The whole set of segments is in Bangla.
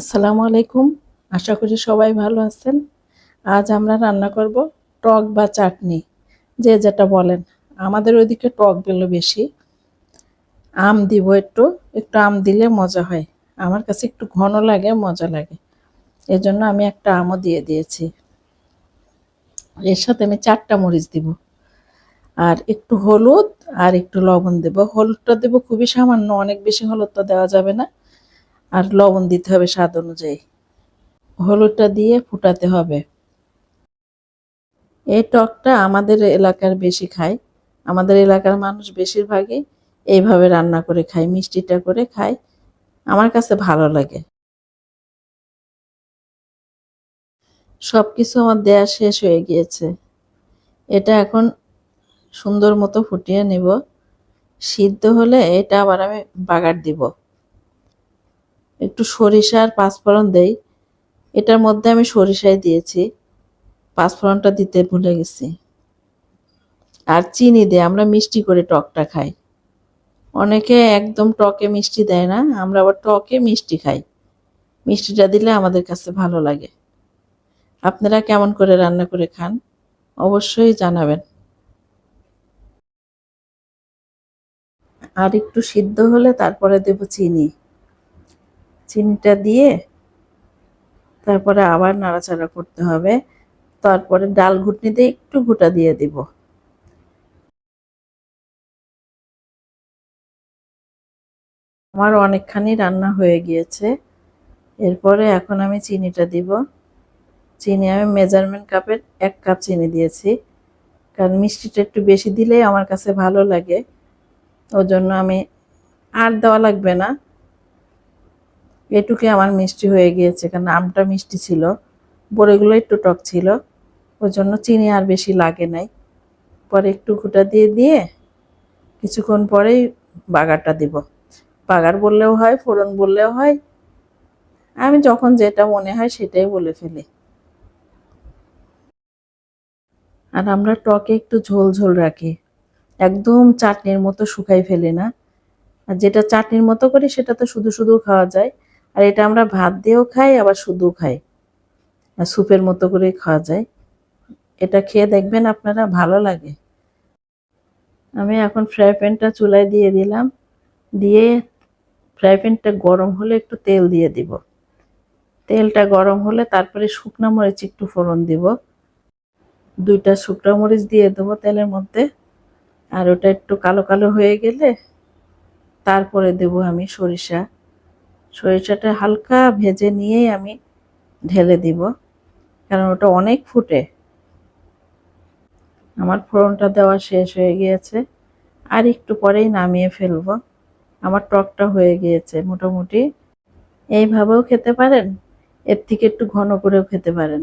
আসসালামু আলাইকুম। আশা করি সবাই ভালো আছেন। আজ আমরা রান্না করব টক বা চাটনি। যে যেটা বলেন। আমাদের ওইদিকে টক বেলো বেশি। আম দিব একটু। একটু আম দিলে মজা হয়। আমার কাছে একটু ঘন লাগে, মজা লাগে। এজন্য আমি একটা আমও দিয়ে দিয়েছি। এর সাথে আমি চারটা মরিচ দিব। আর একটু হলুদ আর একটু লবণ দেব। হলুদটা দেব খুবই সামান্য, অনেক বেশি হলুদটা দেওয়া যাবে না। আর লবণ দিতে হবে স্বাদ অনুযায়ী। হলুদটা দিয়ে ফুটাতে হবে। এই টকটা আমাদের এলাকার বেশি খায়। আমাদের এলাকার মানুষ বেশিরভাগই এইভাবে রান্না করে খায়, মিষ্টিটা করে খায়। আমার কাছে ভালো লাগে। সব কিছু আমার দেয়া শেষ হয়ে গিয়েছে। এটা এখন সুন্দর মতো ফুটিয়ে নেব। সিদ্ধ হলে এটা আবার আমি বাগার দিব। একটু সরিষার পাঁচফোড়ন দেই। এটার মধ্যে আমি সরিষাই দিয়েছি। পাঁচফোড়নটা দিতে ভুলে গেছি। আর চিনি দেয় আমরা মিষ্টি করে টকটা খাই। অনেকে একদম টকে মিষ্টি দেয় না, আমরা আবার টকে মিষ্টি খাই। মিষ্টিটা দিলে আমাদের কাছে ভালো লাগে। আপনারা কেমন করে রান্না করে খান, অবশ্যই জানাবেন। আর একটু সিদ্ধ হলে তারপরে দেব চিনি। চিনিটা দিয়ে তারপরে আবার নাড়াচাড়া করতে হবে। তারপরে ডাল ঘুটনিতে একটু ঘুটা দিয়ে দিব। আমার অনেকখানি রান্না হয়ে গিয়েছে। এরপরে এখন আমি চিনিটা দিব। চিনি আমি মেজারমেন্ট কাপের এক কাপ চিনি দিয়েছি। কারণ মিষ্টিটা একটু বেশি দিলেই আমার কাছে ভালো লাগে। ওর জন্য আমি আর দেওয়া লাগবে না। এটুকু আমার মিষ্টি হয়ে গিয়েছে, কারণ আমটা মিষ্টি ছিল। বড়িগুলো একটু টক ছিল ওই জন্য চিনি আর বেশি লাগে নাই। পরে একটু ঘুটা দিয়ে দিয়ে কিছুক্ষণ পরেই বাগারটা দিব। বাগার বললেও হয়, ফোড়ন বললেও হয়। আমি যখন যেটা মনে হয় সেটাই বলে ফেলি। আর আমরা টকে একটু ঝোল ঝোল রাখি। একদম চাটনির মতো শুকাই ফেলি না। আর যেটা চাটনির মতো করি সেটা তো শুধু শুধু খাওয়া যায়। আর এটা আমরা ভাত দিয়েও খাই, আবার শুধু খাই। আর স্যুপের মতো করে খাওয়া যায়। এটা খেয়ে দেখবেন আপনারা ভালো লাগে। আমি এখন ফ্রাই প্যানটা চুলায় দিয়ে দিলাম। দিয়ে ফ্রাই প্যানটা গরম হলে একটু তেল দিয়ে দিব। তেলটা গরম হলে তারপরে শুকনো মরিচ একটু ফোড়ন দিব। দুইটা শুকনো মরিচ দিয়ে দেবো তেলের মধ্যে। আর ওটা একটু কালো কালো হয়ে গেলে তারপরে দেব আমি সরিষা। সরিষাটা হালকা ভেজে নিয়েই আমি ঢেলে দিব, কারণ ওটা অনেক ফুটে। আমার ফোড়নটা দেওয়া শেষ হয়ে গিয়েছে, আর একটু পরেই নামিয়ে ফেলব। আমার টকটা হয়ে গিয়েছে মোটামুটি। এইভাবেও খেতে পারেন, এর থেকে একটু ঘন করেও খেতে পারেন।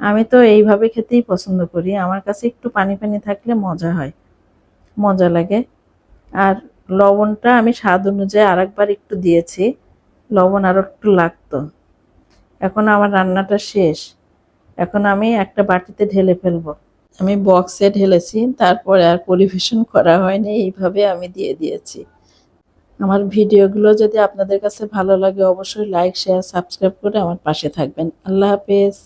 আমি তো এইভাবে খেতেই পছন্দ করি, আমার কাছে একটু পানি পানি থাকলে মজা হয়, মজা লাগে। আর লবণটা আমি স্বাদ অনুযায়ী আরেকবার একটু দিয়েছি। লবণ আরও একটু লাগতো। এখন আমার রান্নাটা শেষ। এখন আমি একটা বাটিতে ঢেলে ফেলব। আমি বক্সে ঢেলেছি, তারপরে আর পরিবেশন করা হয়নি, এইভাবে আমি দিয়ে দিয়েছি। আমার ভিডিওগুলো যদি আপনাদের কাছে ভালো লাগে, অবশ্যই লাইক, শেয়ার, সাবস্ক্রাইব করে আমার পাশে থাকবেন। আল্লাহ হাফেজ।